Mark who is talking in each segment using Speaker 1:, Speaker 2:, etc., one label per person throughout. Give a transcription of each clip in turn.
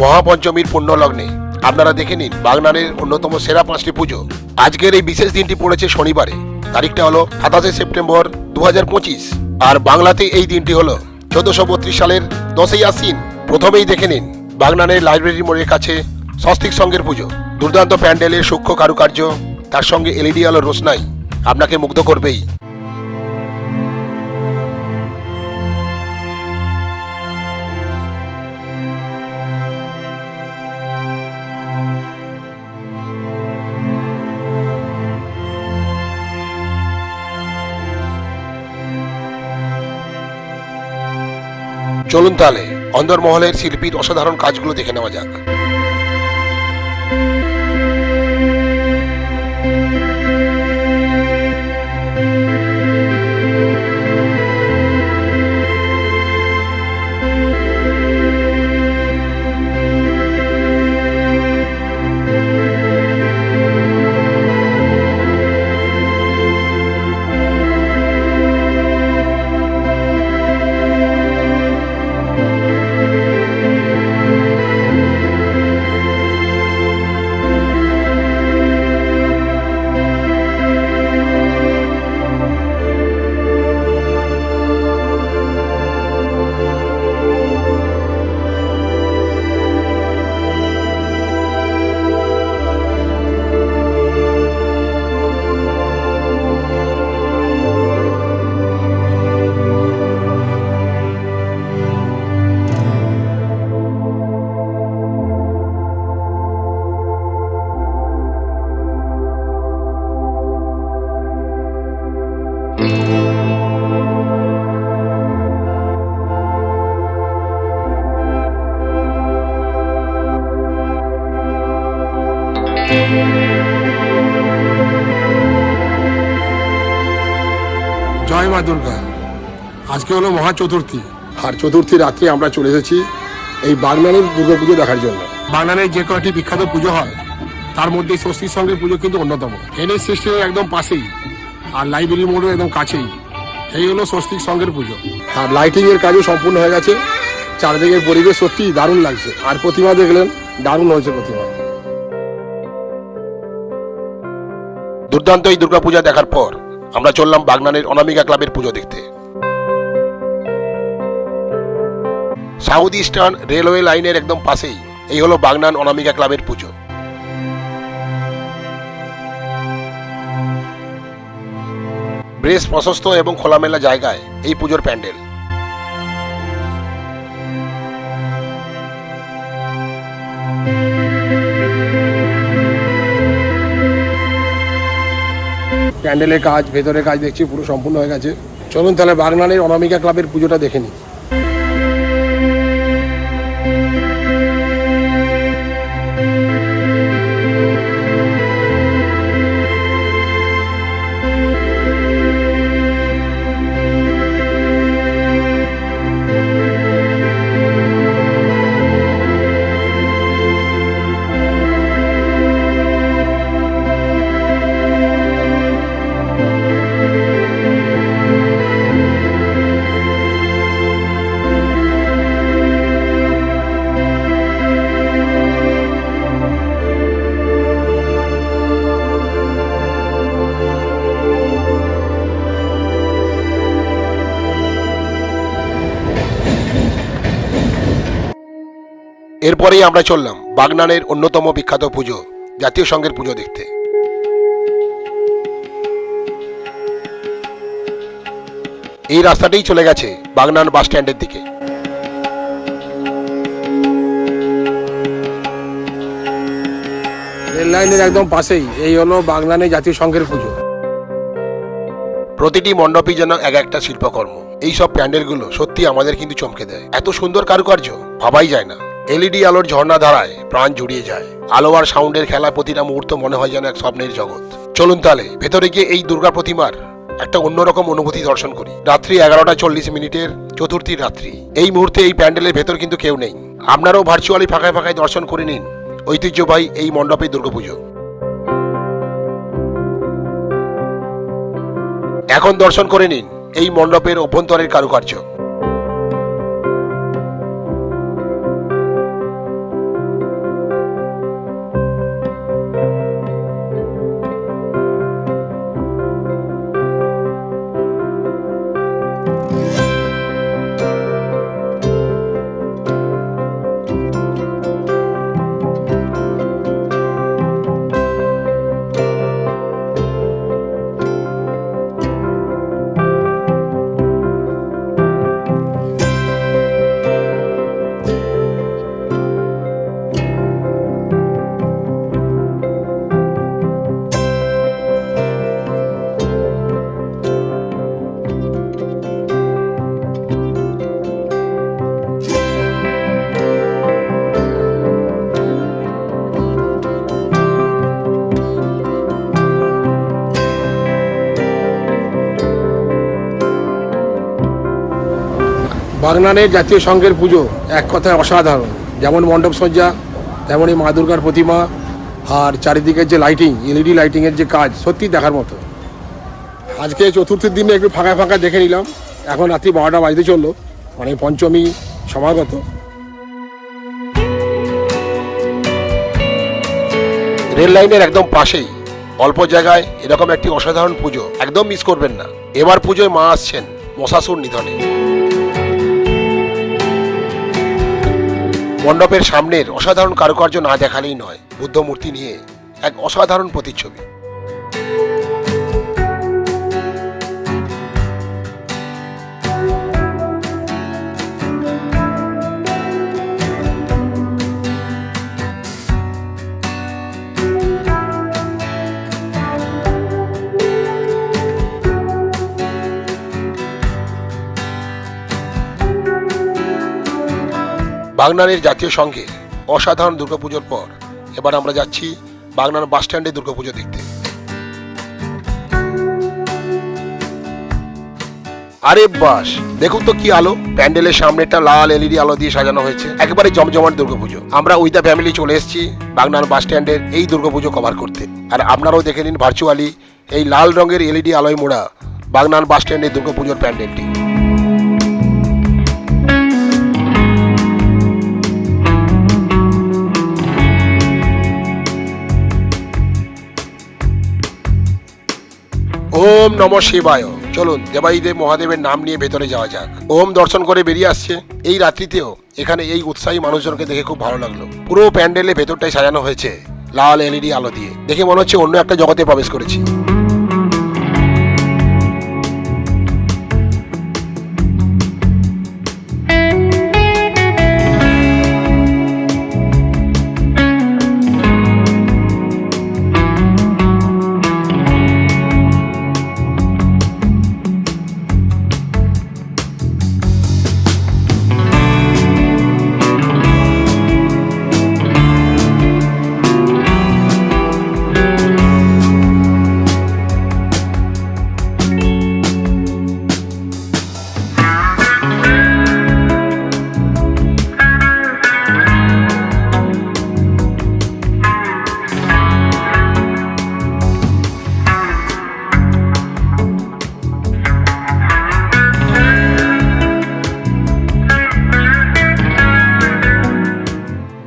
Speaker 1: মহাপঞ্চমীর পুণ্য লগ্নে আপনারা দেখে নিন বাগনানের অন্যতম সেরা পাঁচটি পুজো। আজকের এই বিশেষ দিনটি পড়েছে শনিবারে। তারিখটা হলো সাতাশে সেপ্টেম্বর দু হাজার পঁচিশ। আর বাংলাতে এই দিনটি হলো চোদ্দশো বত্রিশ সালের দশই আশ্বিন। প্রথমেই দেখে নিন বাগনানের লাইব্রেরি মোড়ের কাছে স্বস্তিক সঙ্গের পুজো। দুর্দান্ত প্যান্ডেলের সূক্ষ্ম কারুকার্য, তার সঙ্গে এলইডি আলো রোশনাই আপনাকে মুগ্ধ করবেই। চলুন তাহলে অন্দরমহলের শিল্পীর অসাধারণ কাজগুলো দেখে নেওয়া যাক।
Speaker 2: জয় মা দুর্গা। আজকে হলো মহা চতুর্থী। আর চতুর্থী রাত্রে আমরা চলে এসেছি এই বাগনানের দুর্গা পুজো দেখার জন্য। বাগনানের যে কয়টি বিখ্যাত পুজো হয়, তার মধ্যে ষষ্ঠীর সঙ্গে পুজো কিন্তু অন্যতম। এনএস সিস্টেমের একদম পাশেই। আর লাইব্রেরি মোড়ের একদম কাছেই। এই হলো ষষ্ঠীর সঙ্গের পুজো। আর লাইটিং এর কাজও সম্পূর্ণ হয়ে গেছে। চারদিকের পরিবেশ সত্যি দারুণ লাগছে। আর প্রতিমা দেখলেন দারুণ হয়েছে প্রতিমা।
Speaker 1: দুর্দান্ত এই দুর্গাপূজা দেখার পর আমরা চললাম বাগনানের অনামিকা ক্লাবের পুজো দেখতে। সাউথ ইস্টার্ন রেলওয়ে লাইনের একদম পাশেই এই হলো বাগনান অনামিকা ক্লাবের পুজো। বেশ প্রশস্ত এবং খোলামেলা জায়গায় এই পুজোর প্যান্ডেল।
Speaker 2: প্যান্ডেলের কাজ, ভেতরের কাজ দেখছি, পুরো সম্পূর্ণ হয়ে গেছে। চলুন তাহলে বাগনানের অনামিকা ক্লাবের পুজোটা দেখে নিই।
Speaker 1: এরপরেই আমরা চললাম বাগনানের অন্যতম বিখ্যাত পুজো জাতীয় সংঘের পুজো দেখতে। এই রাস্তাটাই চলে গেছে বাগনান বাস স্ট্যান্ডের দিকে।
Speaker 2: রেল লাইনের একদম পাশেই এই হলো বাগনানে জাতীয় সংঘের পুজো।
Speaker 1: প্রতিটি মণ্ডপই যেন এক একটা শিল্পকর্ম। এই সব প্যান্ডেলগুলো সত্যি আমাদের কিন্তু চমকে দেয়। এত সুন্দর কারুকার্য ভাবাই যায় না। এলইডি আলোর ঝর্ণা ধারায় প্রাণ জুড়িয়ে যায়। আলো আর সাউন্ডের খেলা প্রতিটা মুহূর্ত মনে হয় যেন এক স্বপ্নের জগৎ। চলুন তাহলে, ভেতরে গিয়ে এই দুর্গা প্রতিমার একটা অন্যরকম অনুভূতি দর্শন করি। রাত্রি এগারোটা চল্লিশ মিনিটের চতুর্থী রাত্রি। এই মুহূর্তে এই প্যান্ডেলের ভেতর কিন্তু কেউ নেই। আপনারাও ভার্চুয়ালি ফাঁকায় ফাঁকায় দর্শন করে নিন। ঐতিহ্যবাহী এই মণ্ডপে দুর্গাপুজো। এখন দর্শন করে নিন এই মণ্ডপের অভ্যন্তরের কারুকার্য।
Speaker 2: বাগনানের জাতীয় সংঘের পুজো এক কথায় অসাধারণ। যেমন মণ্ডপ সজ্জা তেমনই মা দুর্গার প্রতিমা, আর চারিদিকের যে লাইটিং এলইডি লাইটিংয়ের যে কাজ সত্যি দেখার মতো। আজকে চতুর্থীর দিনে একটু ফাঁকা ফাঁকা দেখে নিলাম। এখন রাত্রি বারোটা বাজতে চলল। মানে পঞ্চমী সমাগত।
Speaker 1: রেল লাইনের একদম পাশেই, অল্প জায়গায় এরকম একটি অসাধারণ পুজো, একদম মিস করবেন না। এবার পুজোয় মা আসছেন মশাসুর নিধনে। মণ্ডপের সামনের অসাধারণ কারুকার্য না দেখালেই নয় বুদ্ধমূর্তি নিয়ে এক অসাধারণ প্রতিচ্ছবি। বাগনানের জাতীয় সংঘে অসাধারণ দুর্গাপুজোর পর এবার আমরা যাচ্ছি বাগনান বাস স্ট্যান্ডে দুর্গাপুজো দেখতে। আরে বাস, দেখুন তো কি আলো। প্যান্ডেলের সামনেটা লাল এলইডি আলো দিয়ে সাজানো হয়েছে। একেবারে জমজমাট দুর্গাপুজো। আমরা উইথ দ্য ফ্যামিলি চলে এসেছি বাগনান বাস স্ট্যান্ডের এই দুর্গাপুজো কভার করতে। আর আপনারাও দেখে নিন ভার্চুয়ালি এই লাল রঙের এলইডি আলোয় মোড়া বাগনান বাস স্ট্যান্ডের দুর্গাপুজোর প্যান্ডেলটি। ওম নম শিবায়। চলুন দেবাইদেব মহাদেবের নাম নিয়ে ভেতরে যাওয়া যাক। ওম দর্শন করে বেরিয়ে আসছে। এই রাত্রিতেও এখানে এই উৎসাহী মানুষজনকে দেখে খুব ভালো লাগল। পুরো প্যান্ডেলে ভেতরটাই সাজানো হয়েছে, লাল এলইডি আলো দিয়ে। দেখে মনে হচ্ছে অন্য একটা জগতে প্রবেশ করেছি।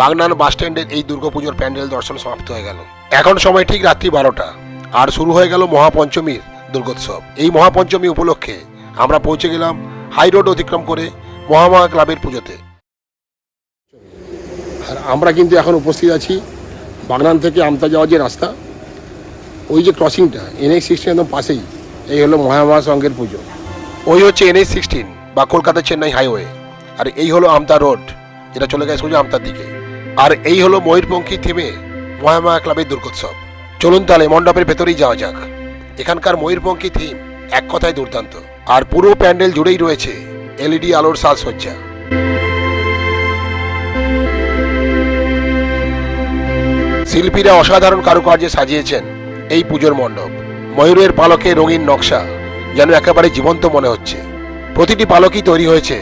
Speaker 1: বাগনান বাস স্ট্যান্ডের এই দুর্গাপুজোর প্যান্ডেল দর্শন সমাপ্ত হয়ে গেল। এখন সময় ঠিক রাত্রি বারোটা। আর শুরু হয়ে গেল মহাপঞ্চমীর দুর্গোৎসব। এই মহাপঞ্চমী উপলক্ষে আমরা পৌঁছে গেলাম হাই রোড অতিক্রম করে মহামা ক্লাবের পুজোতে।
Speaker 2: আর আমরা কিন্তু এখন উপস্থিত আছি বাগনান থেকে আমতা যাওয়ার যে রাস্তা ওই যে ক্রসিংটা এনএক্স সিক্সটিন একদম পাশেই এই হলো মহামা সংঘের পুজো।
Speaker 1: ওই হচ্ছে এনএইচ সিক্সটিন বা কলকাতা চেন্নাই হাইওয়ে। আর এই হলো আমতা রোড যেটা চলে গেছে সোজা আমতার দিকে। আর এই হলো ময়ূরপঙ্খী থিমে মহামা ক্লাবের দুর্গোৎসব। চলুন তাহলে মণ্ডপের ভেতরেই যাওয়া যাক। এখানকার ময়ূরপঙ্খী থিম এক কথায় দুর্দান্ত। আর পুরো প্যান্ডেল জুড়েই রয়েছে এলইডি আলোর সাজসজ্জা। শিল্পীরা অসাধারণ কারুকার্যে সাজিয়েছেন এই পুজোর মণ্ডপ। ময়ূরের পালকে রঙিন নকশা যেন একেবারে জীবন্ত মনে হচ্ছে। প্রতিটি পালকই তৈরি হয়েছে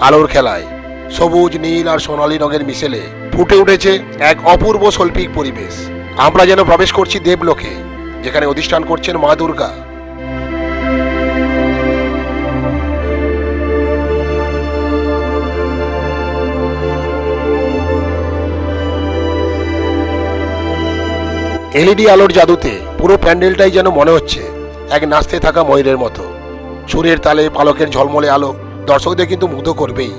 Speaker 1: আলোর খেলায়। সবুজ, নীল আর সোনালী রঙের মিশেলে ফুটে উঠেছে এক অপূর্ব শৈল্পিক পরিবেশ। আমরা যেন প্রবেশ করছি দেবলোকে, যেখানে অধিষ্ঠান করছেন মা দুর্গা। এলইডি আলোর জাদুতে পুরো প্যান্ডেলটাই যেন মনে হচ্ছে এক নাচতে থাকা ময়ূরের মতো। সুরের তালে পালকের ঝলমলে আলো দর্শকদের কিন্তু মুগ্ধ করবেই।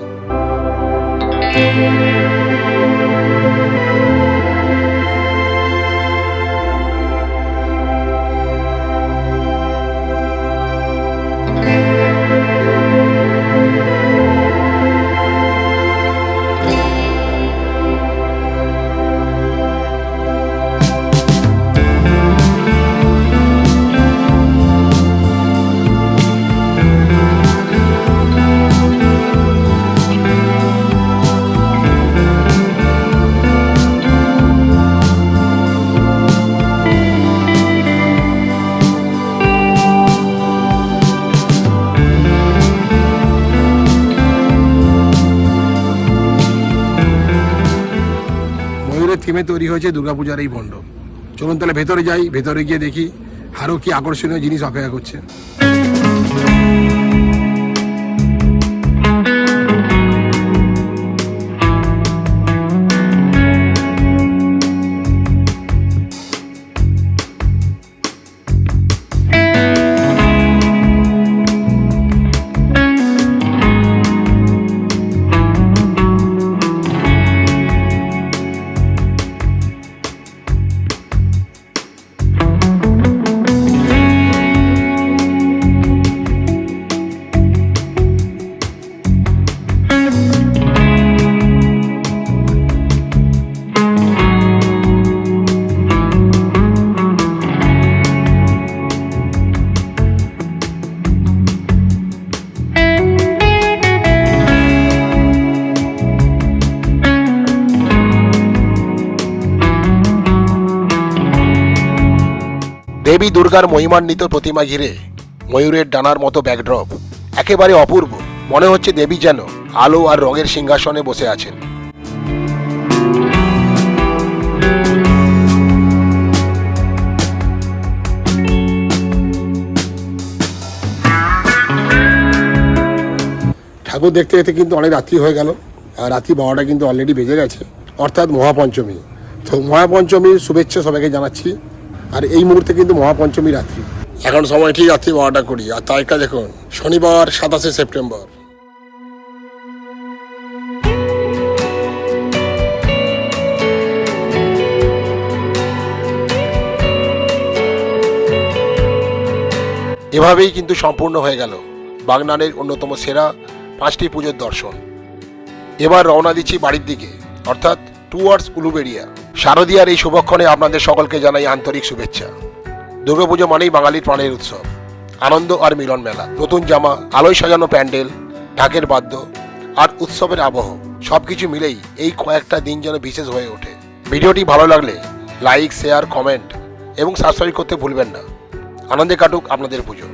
Speaker 2: থিমে তৈরি হয়েছে দুর্গাপূজার এই বন্ড চলুন তাহলে ভেতরে যাই, ভেতরে গিয়ে দেখি আরও কি আকর্ষণীয় জিনিস অপেক্ষা করছে।
Speaker 1: দেবী দুর্গার মহিমান্বিত প্রতিমা ঘিরে ময়ূরের ডানার মতো ব্যাকড্রপ একেবারে অপূর্ব। মনে হচ্ছে দেবী যেন আলো আর রঙের সিংহাসনে বসে আছেন।
Speaker 2: ঠাকুর দেখতে দেখতে কিন্তু অনেক রাত্রি হয়ে গেল, আর রাত্রি বারোটা কিন্তু অলরেডি বেজে গেছে, অর্থাৎ মহাপঞ্চমী। তো মহাপঞ্চমীর শুভেচ্ছা সবাইকে জানাচ্ছি। আর এই মুহূর্তে কিন্তু মহাপঞ্চমী রাত্রি। এখন সময় ঠিক রাত্রি বারোটা করি। আর তারিখটা দেখুন, শনিবার, সাতাশে সেপ্টেম্বর।
Speaker 1: এভাবেই কিন্তু সম্পূর্ণ হয়ে গেল বাগনানের অন্যতম সেরা পাঁচটি পুজোর দর্শন। এবার রওনা দিচ্ছি বাড়ির দিকে, অর্থাৎ টুয়ার্ডস উলুবেড়িয়া। শারদীয়ার এই শুভক্ষণে আপনাদের সকলকে জানাই আন্তরিক শুভেচ্ছা। দুর্গাপুজো মানেই বাঙালির প্রাণের উৎসব। আনন্দ আর মিলন মেলা, নতুন জামা, আলোয় সাজানো প্যান্ডেল, ঢাকের বাদ্য আর উৎসবের আবহ, সবকিছু মিলেই এই কয়েকটা দিন যেন বিশেষ হয়ে ওঠে। ভিডিওটি ভালো লাগলে লাইক, শেয়ার, কমেন্ট এবং সাবস্ক্রাইব করতে ভুলবেন না। আনন্দে কাটুক আপনাদের পুজো।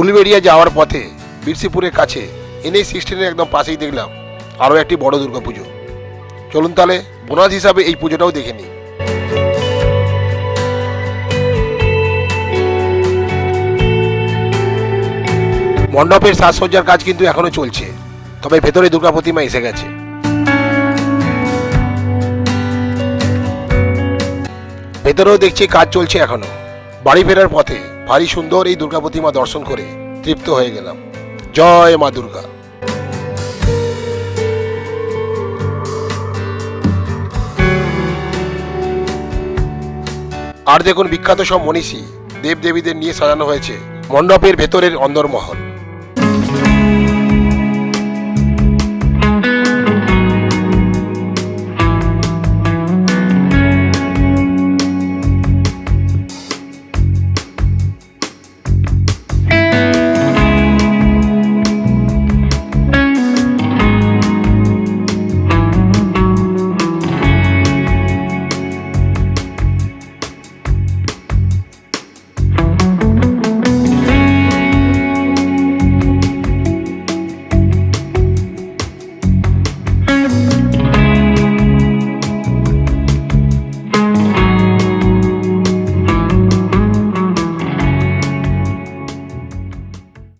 Speaker 1: উলবেড়িয়া যাওয়ার পথে বিরসিপুরের কাছে এনএই সিক্সটিনের একদম পাশেই দেখলাম আরও একটি বড় দুর্গা পুজো চলুন তাহলে বোনাস হিসাবে এই পুজোটাও দেখে নিই। মণ্ডপের সাজসজ্জার কাজ কিন্তু এখনও চলছে, তবে ভেতরে দুর্গা প্রতিমা এসে গেছে। ভেতরেও দেখছি কাজ চলছে এখনও বাড়ি ফেরার পথে ভারী সুন্দর এই দুর্গা প্রতিমা দর্শন করে তৃপ্ত হয়ে গেলাম। জয় মা দুর্গা। আর দেখুন বিখ্যাত সব মনীষী দেবদেবীদের নিয়ে সাজানো হয়েছে মণ্ডপের ভেতরের অন্দরমহল।